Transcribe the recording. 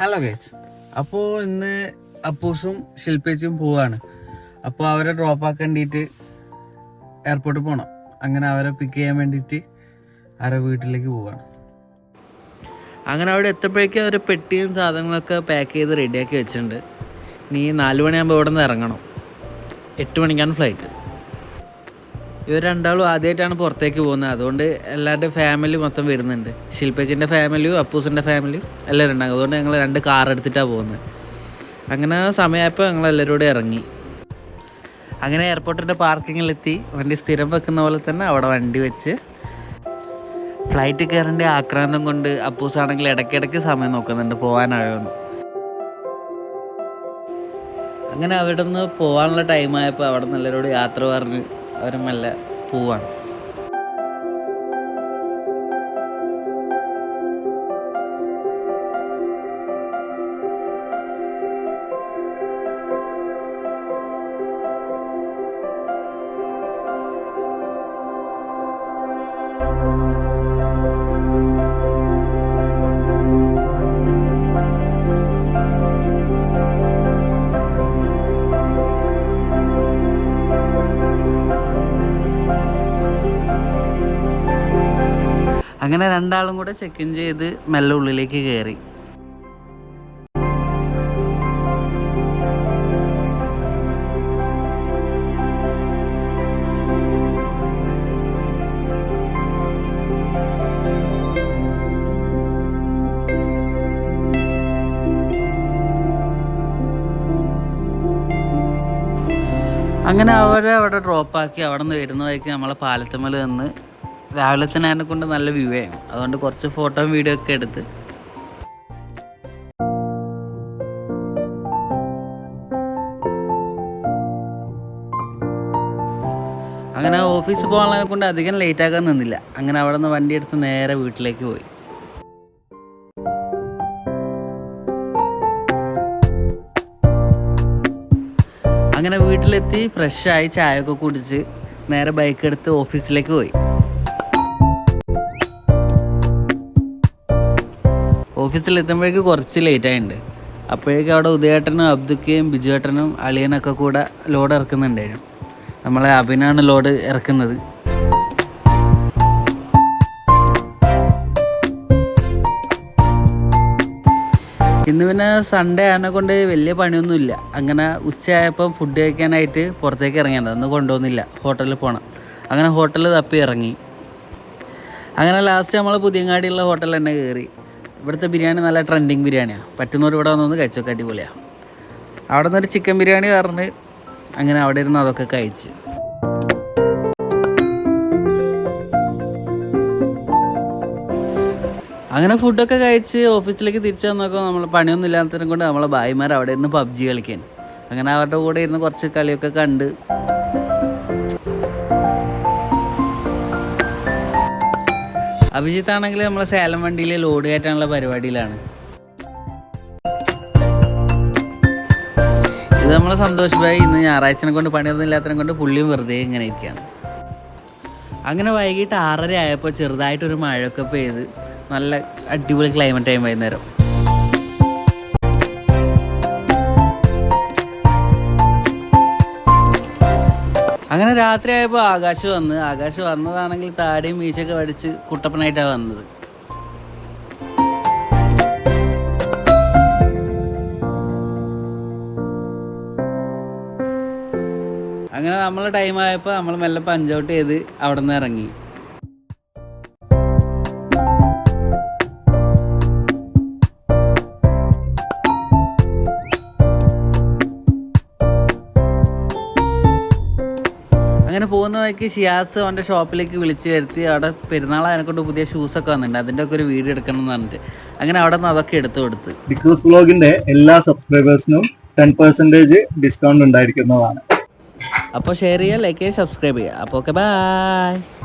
Hello guys അപ്പോൾ ഇന്ന് അപ്പൂസും ശില്പേച്ചും പോവാണ്. അപ്പോൾ അവരെ ഡ്രോപ്പ് ആക്കേണ്ടിയിട്ട് എയർപോർട്ടിൽ പോകണം അങ്ങനെ അവരെ പിക്ക് ചെയ്യാൻ വേണ്ടിയിട്ട് അവരെ വീട്ടിലേക്ക് പോവാണ്. അങ്ങനെ അവിടെ എത്തപ്പോഴേക്കും അവർ പെട്ടിയും സാധനങ്ങളൊക്കെ പാക്ക് ചെയ്ത് റെഡിയാക്കി വെച്ചിട്ടുണ്ട്. നീ നാല് മണിയാകുമ്പോൾ ഇവിടെ നിന്ന് ഇറങ്ങണം. എട്ട് മണിക്കാണ് ഫ്ലൈറ്റ് ഇവർ രണ്ടാളും ആദ്യമായിട്ടാണ് പുറത്തേക്ക് പോകുന്നത്. അതുകൊണ്ട് എല്ലാവരുടെയും ഫാമിലി മൊത്തം വരുന്നുണ്ട്. ശില്പേച്ചിന്റെ ഫാമിലിയും അപ്പൂസിന്റെ ഫാമിലിയും എല്ലാവരും ഉണ്ടാകും അതുകൊണ്ട് ഞങ്ങൾ രണ്ട് കാർ എടുത്തിട്ടാണ് പോകുന്നത്. അങ്ങനെ സമയമായപ്പോൾ ഞങ്ങൾ എല്ലാവരും കൂടെ ഇറങ്ങി. അങ്ങനെ എയർപോർട്ടിന്റെ പാർക്കിങ്ങിലെത്തി വണ്ടി സ്ഥിരം വെക്കുന്ന പോലെ തന്നെ അവിടെ വണ്ടി വെച്ച് ഫ്ലൈറ്റ് കയറേണ്ട ആക്രാന്തം കൊണ്ട് അപ്പൂസാണെങ്കിൽ ഇടയ്ക്കിടയ്ക്ക് സമയം നോക്കുന്നുണ്ട് പോകാനായോന്ന് അങ്ങനെ അവിടെ നിന്ന് പോകാനുള്ള ടൈമായപ്പോൾ അവിടെ നിന്ന് എല്ലാവരോട് യാത്ര പറഞ്ഞ് അവർ മെല്ലെ പോവാണ്. അങ്ങനെ രണ്ടാളും കൂടെ ചെക്ക് ഇൻ ചെയ്ത് മെല്ലെ ഉള്ളിലേക്ക് കയറി അങ്ങനെ അവരെ അവിടെ ഡ്രോപ്പാക്കി അവിടെ നിന്ന് വരുന്ന വഴിക്ക് നമ്മളെ പാലത്തുമ്മൽ നിന്ന് രാവിലെ തന്നെ അതിനെ കൊണ്ട് നല്ല വ്യൂ ആയിരുന്നു അതുകൊണ്ട് കുറച്ച് ഫോട്ടോയും വീഡിയോ ഒക്കെ എടുത്ത്. അങ്ങനെ ഓഫീസിൽ പോകാനുള്ളതിനെ കൊണ്ട് അധികം ലേറ്റ് ആക്കാൻ നിന്നില്ല. അങ്ങനെ അവിടെ നിന്ന് വണ്ടി എടുത്ത് നേരെ വീട്ടിലേക്ക് പോയി. അങ്ങനെ വീട്ടിലെത്തി ഫ്രഷായി ചായ ഒക്കെ കുടിച്ച് നേരെ ബൈക്ക് എടുത്ത് ഓഫീസിലേക്ക് പോയി. ഓഫീസിൽ എത്തുമ്പോഴേക്ക് കുറച്ച് ലേറ്റ് ആയിട്ടുണ്ട് അപ്പോഴേക്കും അവിടെ ഉദയേട്ടനും അബ്ദുക്കയും ബിജുവേട്ടനും അളിയനൊക്കെ കൂടെ ലോഡ് ഇറക്കുന്നുണ്ടായിരുന്നു. നമ്മളെ അഭിനാണ് ലോഡ് ഇറക്കുന്നത്. ഇന്ന് പിന്നെ സൺഡേ ആയതിനെ കൊണ്ട് വലിയ പണിയൊന്നുമില്ല. അങ്ങനെ ഉച്ചയായപ്പം ഫുഡ് കഴിക്കാനായിട്ട് പുറത്തേക്ക് ഇറങ്ങിയത്. അന്ന് കൊണ്ടുപോകുന്നില്ല. ഹോട്ടലിൽ പോകണം അങ്ങനെ ഹോട്ടലിൽ തപ്പി ഇറങ്ങി. അങ്ങനെ ലാസ്റ്റ് നമ്മൾ പുതിയങ്ങാടിയുള്ള ഹോട്ടലിൽ തന്നെ കയറി. ഇവിടുത്തെ ബിരിയാണി നല്ല ട്രെൻഡിങ് ബിരിയാണിയാണ് പറ്റുന്നവർ ഇവിടെ വന്നൊന്ന് കഴിച്ചൊക്കെ അടിപൊളിയാണ് അവിടെ നിന്നൊരു ചിക്കൻ ബിരിയാണി പറഞ്ഞ് അങ്ങനെ അവിടെ ഇരുന്ന് അതൊക്കെ കഴിച്ച്. അങ്ങനെ ഫുഡൊക്കെ കഴിച്ച് ഓഫീസിലേക്ക് തിരിച്ചു വന്നപ്പോൾ നമ്മൾ പണിയൊന്നും ഇല്ലാത്തതിനെ കൊണ്ട് നമ്മളെ ഭായിമാർ അവിടെ ഇരുന്ന് പബ്ജി കളിക്കാൻ. അങ്ങനെ അവരുടെ കൂടെ ഇരുന്ന് കുറച്ച് കളിയൊക്കെ കണ്ട് അഭിജിത്ത് ആണെങ്കിൽ നമ്മളെ സേലം വണ്ടിയിൽ ലോഡ് കയറ്റാനുള്ള പരിപാടിയിലാണ്. ഇത് നമ്മളെ സന്തോഷ് ഭായി ഇന്ന് ഞായറാഴ്ചനെ കൊണ്ട് പണിയൊന്നുമില്ലാത്തതിനെ കൊണ്ട് പുള്ളിയും വെറുതെ ഇങ്ങനെ ഇരിക്കുകയാണ്. അങ്ങനെ വൈകിട്ട് ആറര ആയപ്പോൾ ചെറുതായിട്ടൊരു മഴയൊക്കെ പെയ്ത് നല്ല അടിപൊളി ക്ലൈമറ്റ് ആയി വൈകുന്നേരം. അങ്ങനെ രാത്രി ആയപ്പോൾ ആകാശ് വന്ന്. ആകാശ് വന്നതാണെങ്കിൽ താടിയും മീശയൊക്കെ വടിച്ച് കുട്ടപ്പനായിട്ടാണ് വന്നത്. അങ്ങനെ നമ്മൾ ടൈം ആയപ്പോൾ നമ്മൾ മെല്ലെ പഞ്ച് ഔട്ട് ചെയ്ത് അവിടെ നിന്ന് ഇറങ്ങി. അങ്ങനെ പോകുന്ന വഴിക്ക് ഷിയാസ് അവന്റെ ഷോപ്പിലേക്ക് വിളിച്ച് വരുത്തി അവിടെ പെരുന്നാൾ അതിനെക്കൊണ്ട് പുതിയ ഷൂസൊക്കെ വന്നിട്ടുണ്ട്. അതിന്റെ ഒക്കെ ഒരു വീഡിയോ എടുക്കണം എന്ന് പറഞ്ഞിട്ട്. അങ്ങനെ അവിടെ നിന്ന് അതൊക്കെ എടുത്തു കൊടുത്ത്. ബിക്കോസ് വ്ലോഗിന്റെ എല്ലാ സബ്സ്ക്രൈബേഴ്സിനും ടെൻ പെർസെന്റേജ് ഡിസ്കൗണ്ട് ഉണ്ടായിരിക്കുന്നതാണ്. അപ്പോൾ ഷെയർ ചെയ്യുക ലൈക്ക് ചെയ്യുക സബ്സ്ക്രൈബ് ചെയ്യുക. അപ്പോൾ ഓക്കെ ബൈ